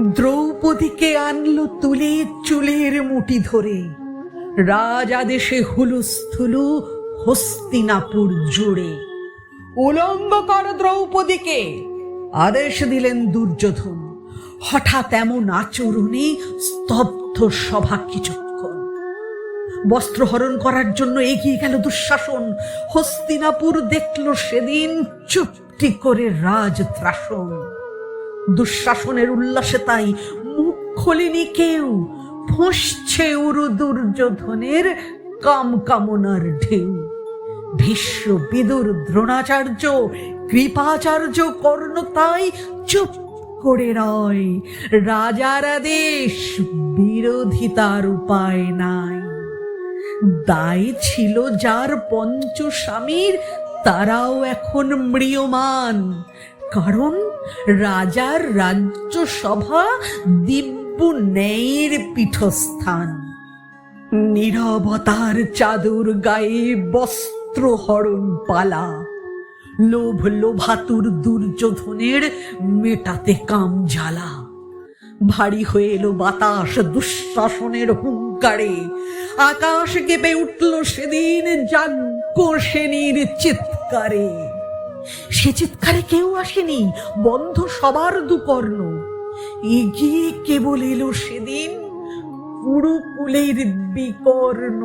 দ্রৌপদীকে আনলো তুলে চুলের মুটি ধরে। রাজ আদেশে হুলুস্থুলু হস্তিনাপুর জুড়ে। উলঙ্গ কর দ্রৌপদীকে, আদেশ দিলেন দুর্যোধন। হঠাৎ এমন আচরণে স্তব্ধ সভা কিছুক্ষণ। বস্ত্রহরণ করার জন্য এগিয়ে গেল দুঃশাসন। হস্তিনাপুর দেখল সেদিন চুপটি করে রাজ ত্রাসন দুঃশাসনের উল্লাসে তাই মুখ খোলেনি কেউ। ফসছে উরু দুর্যোধনের কাম কামনার ঢেউ। ভীষ্ম বিদুর দ্রোণাচার্য, কৃপাচার্য কর্ণ তাই চুপ করে রয়। রাজার আদেশ বিরোধিতার উপায় নাই। দায় ছিল যার পঞ্চ স্বামীর তারাও এখন মৃয়মান কারণ রাজার রাজ্যসভা দিব্য ন্যায়ের পীঠস্থান। নীরবতার চাদর গায়ে বস্ত্র হরণ পালা। লোভ লোভাতুর দুর্যোধনের মেটাতে কাম জ্বালা। ভারী হয়ে এলো বাতাস দুঃশাসনের হুঙ্কারে। আকাশ কেঁপে উঠল সেদিন যাজ্ঞ সেনীর চিৎকারে। সে চিৎকারে কেউ আসেনি, বন্ধ সবার দুকর্ণ। এগিয়ে কেবল এলো সেদিন কুরুকুলের বিকর্ণ।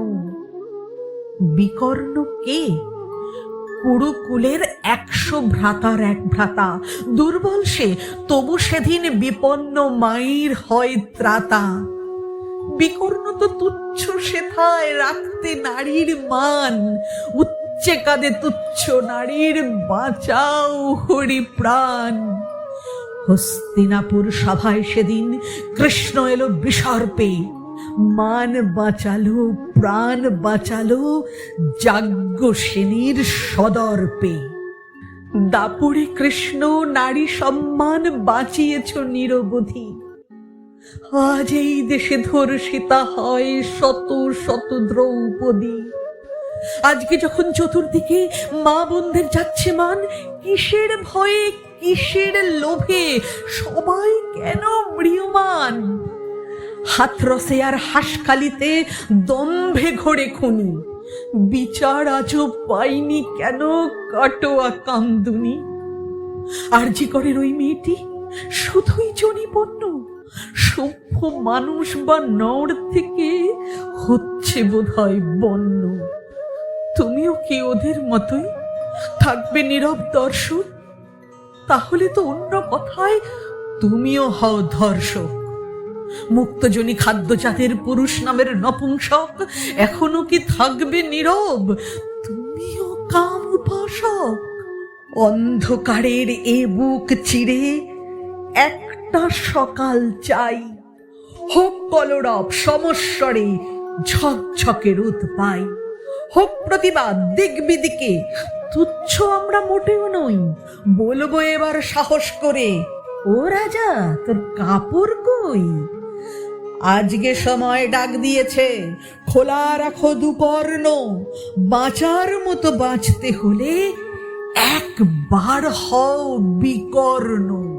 বিকর্ণ কে? কুরুকুলের একশো ভ্রাতার এক ভ্রাতা। দুর্বল সে, তবু সেদিন বিপন্ন মায়ের হয় ত্রাতা। বিকর্ণ তো তুচ্ছ সেথায় রাখতে নারীর মান। উচ্চে কাঁদে তুচ্ছ নারীর বাঁচাও হরি প্রাণ হস্তিনাপুর সভায় সেদিন কৃষ্ণ এলো বিসর্পে। মান বাঁচালো, প্রাণ বাঁচালো যাজ্ঞ সেনীর সদর্পে। দাপুরে কৃষ্ণ নারী সম্মান বাঁচিয়েছ নিরবধি। আজ এই দেশে ধর্ষিতা হয় শত শত দ্রৌপদী। আজকে যখন চতুর্দিকে মা বোনদের যাচ্ছে মান, কিসের ভয়ে, কিসের লোভে, সবাই কেন মৃয়মান হাতরসে আর হাসখালিতে দম্ভে ঘোরে খুনি। বিচার আজও পাইনি কেন, কাটোয়া কামদুনি আরজি করের ওই মেয়েটি, শুধুই জনিপন্ন সভ্য মানুষ বা নর থেকে হচ্ছে বোধহয় বন্য। তুমিও কি ওদের মতোই থাকবে নীরব দর্শক? তাহলে তো অন্য কথায় তুমিও হও ধর্ষক। মুক্তজনী খাদ্যজাতের পুরুষ নামের নপুংসক এখনও কি থাকবে নীরব? তুমিও কাম উপাসক। অন্ধকারের এ বুক চিরে একটা সকাল চাই। হোক কলরব, সমস্বরে ঝকঝকে রোদ পাই। হোক প্রতিবাদ দিক তুচ্ছ আমরা মোটেও নই। বলব এবার সাহস করে, ও রাজা, তোর কাপড় কই? আজকে সময় ডাক দিয়েছে, খোলা রাখো দুকর্ণ বাঁচার মতো বাঁচতে হলে একবার হও বিকর্ণ।